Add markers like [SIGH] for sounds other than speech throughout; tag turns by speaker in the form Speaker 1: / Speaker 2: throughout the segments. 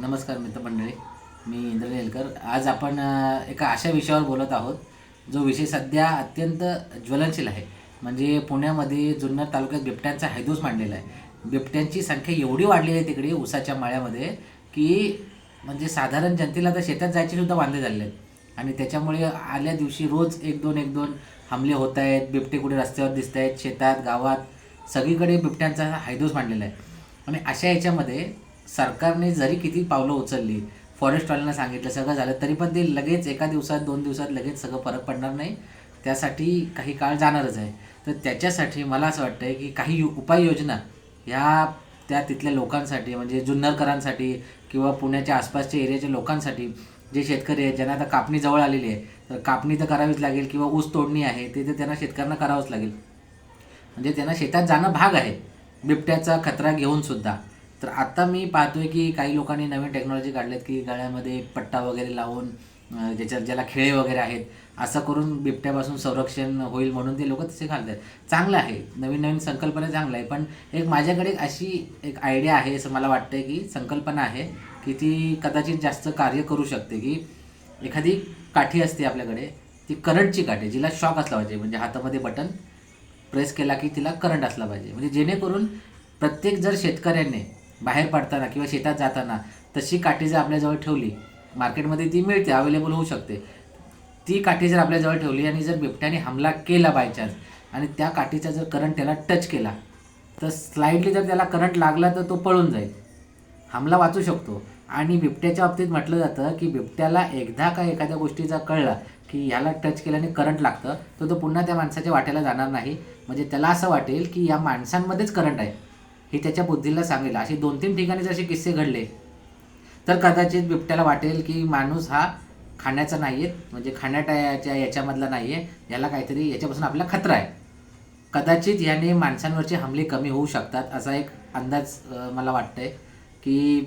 Speaker 1: नमस्कार मित्रमंडळी मी इंद्रनेलकर आज आपण एका अशा विषयावर बोलत आहोत जो विषय सध्या अत्यंत ज्वलनशील आहे. म्हणजे पुण्यामध्ये जुन्नर तालुक्यात बिबट्यांचा हैदूस मांडलेला आहे. बिबट्यांची संख्या एवढी वाढलेली आहे तिकडे उसाच्या माळ्यामध्ये की म्हणजे साधारण जनतेला तर शेतात जायचे सुद्धा वांदे झालेले आहेत. आणि त्याच्यामुळे आल्या दिवशी रोज एक दोन एक दोन हमले होत आहेत बिबटे कुठे रस्त्यावर दिसत आहेत शेतात गावात सगळीकडे बिबट्यांचा हैदूस मांडलेला आहे. आणि अशा याच्यामध्ये सरकारने जरी किती पावलं उचलली फॉरेस्टवाल्यांना सांगितलं सगळं झालं तरी पण ते लगेच एका दिवसात दोन दिवसात लगेच सगळं फरक पडणार नाही. त्यासाठी काही काळ जाणारच आहे. तर त्याच्यासाठी मला असं वाटतं आहे की काही यु- उपाययोजना ह्या त्या तिथल्या लोकांसाठी म्हणजे जुन्नरकरांसाठी किंवा पुण्याच्या आसपासच्या एरियाच्या लोकांसाठी जे शेतकरी आहेत ज्यांना आता कापणी जवळ आलेली आहे तर कापणी तर करावीच लागेल किंवा ऊस तोडणी आहे ते तर त्यांना शेतकऱ्यांना करावंच लागेल. म्हणजे त्यांना शेतात जाणं भाग आहे. बिबट्याचा खतरा घेऊन सुद्धा. तर आत्ता मी पाहतोय की काही लोकांनी नवीन टेक्नॉलॉजी काढल्यात की गळ्यामध्ये पट्टा वगैरे लावून ज्याच्यात ज्याला खेळे वगैरे आहेत असं करून बिबट्यापासून संरक्षण होईल म्हणून ते लोक तसे घालतात चांगलं आहे. नवीन नवीन संकल्पना चांगलं आहे. पण एक माझ्याकडे एक अशी एक आयडिया आहे असं मला वाटतं की संकल्पना आहे की ती कदाचित जास्त कार्य करू शकते की एखादी काठी असते आपल्याकडे ती करंटची काठी जिला शॉक असला पाहिजे म्हणजे हातामध्ये बटन प्रेस केला की तिला करंट असला पाहिजे. म्हणजे जेणेकरून प्रत्येक जर शेतकऱ्याने बाहेर पडताना किंवा शेतात जाताना तशी काठी जर आपल्याजवळ ठेवली मार्केटमध्ये ती मिळते अवेलेबल होऊ शकते. ती काठी जर आपल्याजवळ ठेवली आणि जर बिबट्याने हमला केला बाय चान्स आणि त्या काठीचा जर करंट त्याला टच केला तर स्लाईडली जर त्याला करंट लागला तर तो पळून जाईल. हमला वाचू शकतो. आणि बिबट्याच्या बाबतीत म्हटलं जातं की बिबट्याला एकदा का एखाद्या गोष्टीचा कळला की ह्याला टच केल्याने करंट लागतं तर तो पुन्हा त्या माणसाच्या वाट्याला जाणार नाही. म्हणजे त्याला असं वाटेल की या माणसांमध्येच करंट आहे. हे त्याच्या बुद्धीला सांगेल. असे दोन तीन ठिकाणी जर असे किस्से घडले तर कदाचित बिबट्याला वाटेल की माणूस हा खाण्याचा नाही आहे म्हणजे खाण्याच्या याच्यामधला नाही आहे याला काहीतरी याच्यापासून आपला खतरा आहे. कदाचित याने माणसांवरचे हमले कमी होऊ शकतात असा एक अंदाज मला मला वाटतंय की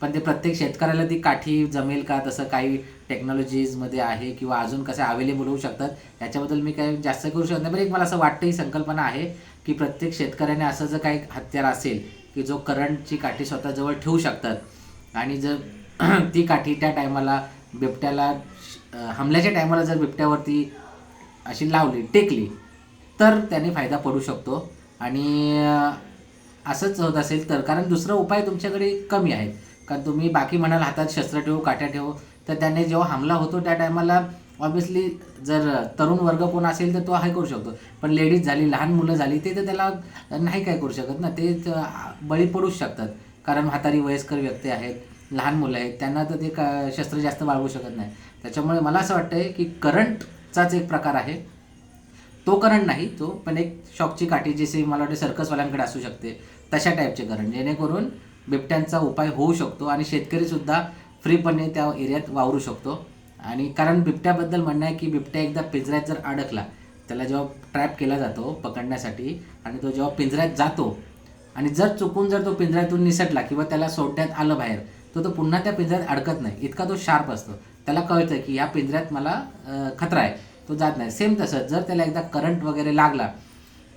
Speaker 1: पण ते प्रत्येक शेतकऱ्याला ती काठी जमेल का? तसं काही टेक्नॉलॉजीजमध्ये आहे किंवा अजून कसं अवेलेबल होऊ शकतात? याच्याबद्दल मी काही जास्त करू शकत नाही. पण एक मला असं वाटतं ही संकल्पना आहे की प्रत्येक शेतकऱ्याने असं जर काही हत्यार असेल की जो करंटची काठी स्वतःजवळ ठेवू शकतात आणि जर [CLEARS THROAT] ती काठी त्या टायमाला बिबट्याला हमल्याच्या टायमाला जर बिबट्यावरती अशी लावली टेकली तर त्याने फायदा पडू शकतो. आणि असंच होत असेल तर. कारण दुसरा उपाय तुमच्याकडे कमी आहेत. कारण तुम्ही बाकी म्हणाल हातात शस्त्र ठेवू काट्या ठेवू तर त्याने जेव्हा हमला होतो त्या टायमाला ऑब्विसली जर तरुण वर्ग कोण असेल तर तो हे करू शकतो. पण लेडीज झाली लहान मुलं झाली ते तर त्याला नाही काय करू शकत ना. ते बळी पडूच शकतात. कारण म्हातारी वयस्कर व्यक्ती आहेत लहान मुलं आहेत त्यांना तर ते का शस्त्र जास्त बाळगू शकत नाही. त्याच्यामुळे मला असं वाटतंय की करंटचाच एक प्रकार आहे. तो करंट नाही तो पण एक शॉकची काठी जशी मला वाटते सर्कसवाल्यांकडे असू शकते तशा टाईपचे करंट. जेणेकरून बिबट्यांचा उपाय होऊ शकतो आणि शेतकरीसुद्धा फ्रीपणे त्या एरियात वावरू शकतो. आणि कारण बिबट्याबद्दल म्हणणं आहे की बिबट्या एकदा पिंजऱ्यात जर अडकला त्याला जेव्हा ट्रॅप केला जातो पकडण्यासाठी आणि तो जेव्हा पिंजऱ्यात जातो आणि जर चुकून जर तो पिंजऱ्यातून निसटला किंवा त्याला सोडण्यात आलं बाहेर तर तो पुन्हा त्या पिंजऱ्यात अडकत नाही. इतका तो शार्प असतो. त्याला कळतं की ह्या पिंजऱ्यात मला खतरा आहे. तो जात नाही. सेम तसंच जर त्याला एकदा करंट वगैरे लागला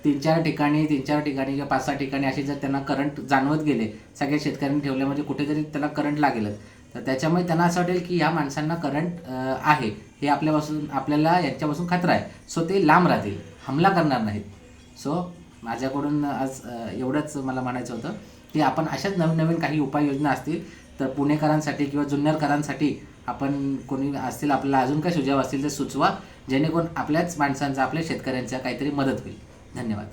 Speaker 1: तीन चार ठिकाणी तीन चार ठिकाणी किंवा पाच सहा ठिकाणी असे जर त्यांना करंट जाणवत गेले सगळ्या शेतकऱ्यांनी ठेवले म्हणजे कुठेतरी त्याला करंट लागेलच. तर त्याच्यामुळे त्यांना असं वाटेल की ह्या माणसांना करंट आहे. हे आपल्यापासून आपल्याला यांच्यापासून खतरा आहे. सो ते लांब राहतील. हमला करणार नाहीत. सो माझ्याकडून आज एवढंच मला म्हणायचं होतं की आपण अशाच नवीन नवीन काही उपाययोजना असतील तर पुणेकरांसाठी किंवा जुन्नरकरांसाठी आपण कोणी असतील आपल्याला अजून काही सुझाव असतील तर सुचवा. जेणेकरून आपल्याच माणसांचा आपल्या शेतकऱ्यांचा काहीतरी मदत होईल. धन्यवाद